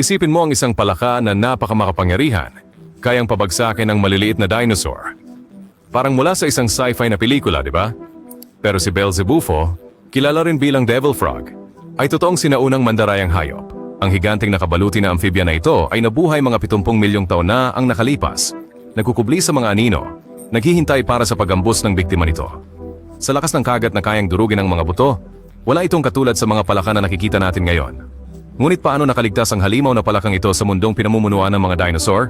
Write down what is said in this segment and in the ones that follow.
Isipin mo ang isang palaka na napakamakapangyarihan, kayang pabagsakin ng maliliit na dinosaur. Parang mula sa isang sci-fi na pelikula, di ba? Pero si Belzebufo, kilala rin bilang Devil Frog, ay totoong sinaunang mandarayang hayop. Ang higanting nakabaluti na amphibia na ito ay nabuhay mga 70 milyong taon na ang nakalipas. Nagkukubli sa mga anino, naghihintay para sa pagambos ng biktima nito. Sa lakas ng kagat na kayang durugin ng mga buto, wala itong katulad sa mga palaka na nakikita natin ngayon. Ngunit paano nakaligtas ang halimaw na palakang ito sa mundong pinamumunuan ng mga dinosaur?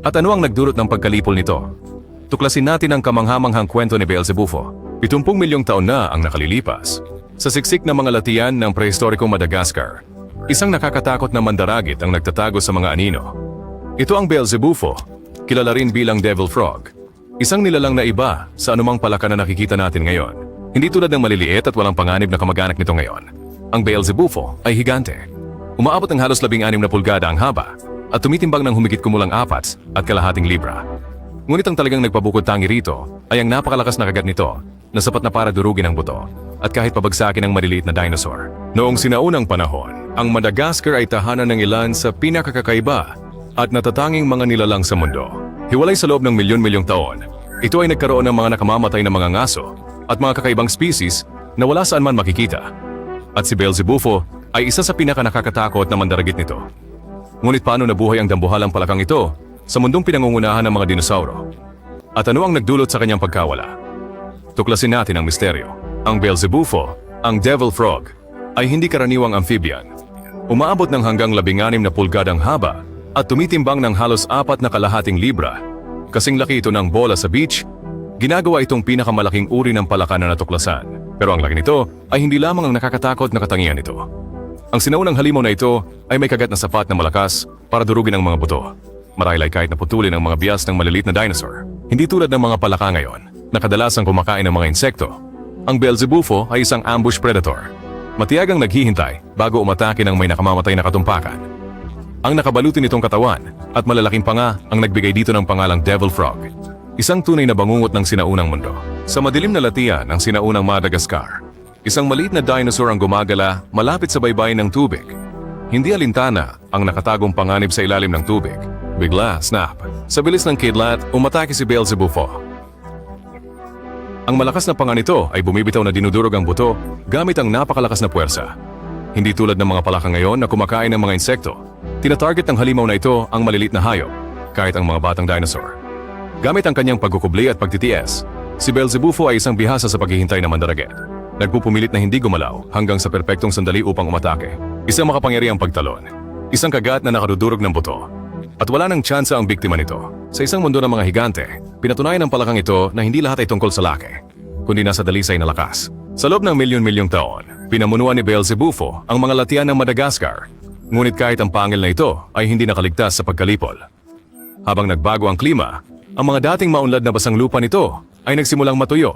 At ano ang nagdulot ng pagkalipol nito? Tuklasin natin ang kamanghamanghang kwento ni Beelzebufo. 70 milyong taon na ang nakalilipas. Sa siksik na mga latian ng prehistorikong Madagascar, isang nakakatakot na mandaragit ang nagtatago sa mga anino. Ito ang Beelzebufo, kilala rin bilang Devil Frog. Isang nilalang na iba sa anumang palaka na nakikita natin ngayon. Hindi tulad ng maliliit at walang panganib na kamag-anak nito ngayon. Ang Beelzebufo ay higante. Umaabot ng halos labing anim na pulgada ang haba at tumitimbang ng humigit kumulang apat at kalahating libra. Ngunit ang talagang nagpabukod tangi rito ay ang napakalakas na kagat nito na sapat na para durugin ang buto at kahit pabagsakin ng maliliit na dinosaur. Noong sinaunang panahon, ang Madagascar ay tahanan ng ilan sa pinakakakaiba at natatanging mga nilalang sa mundo. Hiwalay sa loob ng milyon-milyong taon, ito ay nagkaroon ng mga nakamamatay na mga ngaso at mga kakaibang species na wala saan man makikita. At si Beelzebufo ay isa sa pinakanakakatakot na mandaragit nito. Ngunit paano nabuhay ang dambuhalang palakang ito sa mundong pinangungunahan ng mga dinosauro? At ano ang nagdulot sa kanyang pagkawala? Tuklasin natin ang misteryo. Ang Beelzebufo, ang Devil Frog, ay hindi karaniwang amphibian. Umaabot ng hanggang labinganim na pulgadang haba at tumitimbang ng halos apat na kalahating libra. Kasing laki ito ng bola sa beach, ginagawa itong pinakamalaking uri ng palaka na natuklasan. Pero ang laki nito ay hindi lamang ang nakakatakot na katangian nito. Ang sinaunang halimaw na ito ay may kagat na sapat na malakas para durugin ang mga buto. Marahil ay kahit naputulin ang mga bias ng maliliit na dinosaur. Hindi tulad ng mga palaka ngayon, na kadalasang kumakain ng mga insekto. Ang Beelzebufo ay isang ambush predator. Matiyagang naghihintay bago umatake ng may nakamamatay na katumpakan. Ang nakabalutin nitong katawan at malalaking panga ang nagbigay dito ng pangalang Devil Frog. Isang tunay na bangungot ng sinaunang mundo. Sa madilim na latian ng sinaunang Madagascar, isang maliit na dinosaur ang gumagala malapit sa baybayin ng tubig. Hindi alintana ang nakatagong panganib sa ilalim ng tubig. Bigla, snap. Sa bilis ng kidlat, umatake si Beelzebufo. Ang malakas na panga nito ay bumibitaw na dinudurog ang buto gamit ang napakalakas na puwersa. Hindi tulad ng mga palaka ngayon na kumakain ng mga insekto. Tinatarget ng halimaw na ito ang malilit na hayop, kahit ang mga batang dinosaur. Gamit ang kanyang pagkukubli at pagtitiis, si Beelzebufo ay isang bihasa sa paghihintay ng mandaraget. Nagpupumilit na hindi gumalaw hanggang sa perpektong sandali upang umatake. Isang makapangyarihang pagtalon. Isang kagat na nakadudurog ng buto. At wala nang tsansa ang biktima nito. Sa isang mundo ng mga higante, pinatunayan ng palakang ito na hindi lahat ay tungkol sa laki, kundi nasa dalisay na lakas. Sa loob ng milyon-milyong taon, pinamunuan ni Beelzebufo ang mga latian ng Madagascar. Ngunit kahit ang pangil na ito ay hindi nakaligtas sa pagkalipol. Habang nagbago ang klima, ang mga dating maunlad na basang lupa nito ay nagsimulang matuyo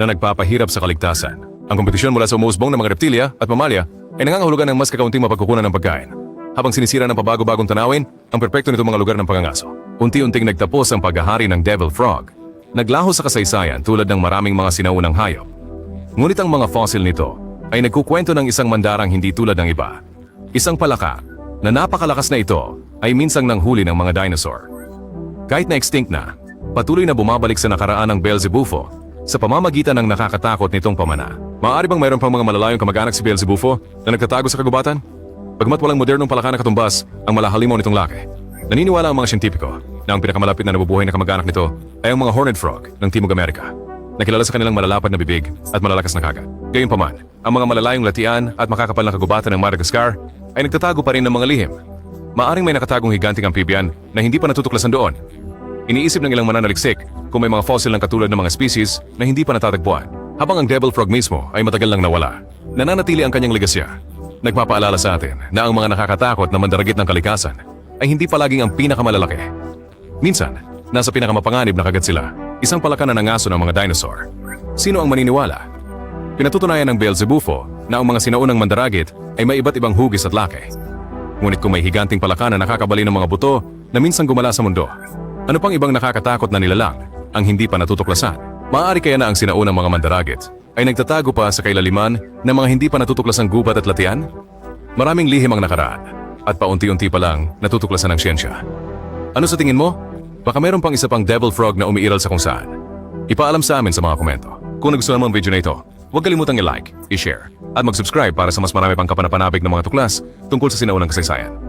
na nagpapahirap sa kaligtasan. Ang kompetisyon mula sa umusbong ng mga reptilya at mamalya ay nangangahulugan ng mas kakaunting mapagkukunan ng pagkain. Habang sinisira ng pabago-bagong tanawin, ang perpekto nito mga lugar ng pangangaso. Unti-unting nagtapos ang paghahari ng Devil Frog. Naglaho sa kasaysayan tulad ng maraming mga sinaunang hayop. Ngunit ang mga fossil nito ay nagkukwento ng isang mandarang hindi tulad ng iba. Isang palaka na napakalakas na ito ay minsang nanghuli ng mga dinosaur. Kahit na extinct na, patuloy na bumabalik sa nakaraan ng Beelzebufo sa pamamagitan ng nakakatakot nitong pamana. Maaari bang mayroon pang mga malalayong kamag-anak si Beelzebufo na nagtatago sa kagubatan? Pagmat walang modernong palaka na katumbas ang malahalimaw nitong laki. Naniniwala ang mga siyentipiko na ang pinakamalapit na nabubuhay na kamag-anak nito ay ang mga horned frog ng Timog Amerika na kilala sa kanilang malalapad na bibig at malalakas na kagat. Gayunpaman, ang mga malalayong latian at makakapal na kagubatan ng Madagascar ay nagtatago pa rin ng mga lihim. Maaring may nakatagong higanting amphibian na hindi pa natutuklasan doon. Iniisip ng ilang mananaliksik kung may mga fossil ng katulad ng mga species na hindi pa natatagpuan. Habang ang devil frog mismo ay matagal lang nawala, nananatili ang kanyang legasya. Nagpapaalala sa atin na ang mga nakakatakot na mandaragit ng kalikasan ay hindi palaging ang pinakamalalaki. Minsan, nasa pinakamapanganib na kagat sila, isang palaka na nangaso ng mga dinosaur. Sino ang maniniwala? Pinatutunayan ng Beelzebufo na ang mga sinaunang mandaragit ay may iba't ibang hugis at laki. Ngunit kung may higanting palaka na nakakabali ng mga buto na minsan gumala sa mundo, ano pang ibang nakakatakot na nilalang ang hindi pa natutuklasan? Maaari kaya na ang sinaunang mga mandaragit ay nagtatago pa sa kailaliman ng mga hindi pa natutuklasang gubat at latian? Maraming lihim ang nakaraan at paunti-unti pa lang natutuklasan ng siyensya. Ano sa tingin mo? Baka meron pang isa pang devil frog na umiiral sa kung saan. Ipaalam sa amin sa mga komento. Kung nagustuhan mo ang video na ito, huwag kalimutang i-like, i-share, at mag-subscribe para sa mas marami pang kapanapanabig ng mga tuklas tungkol sa sinaunang kasaysayan.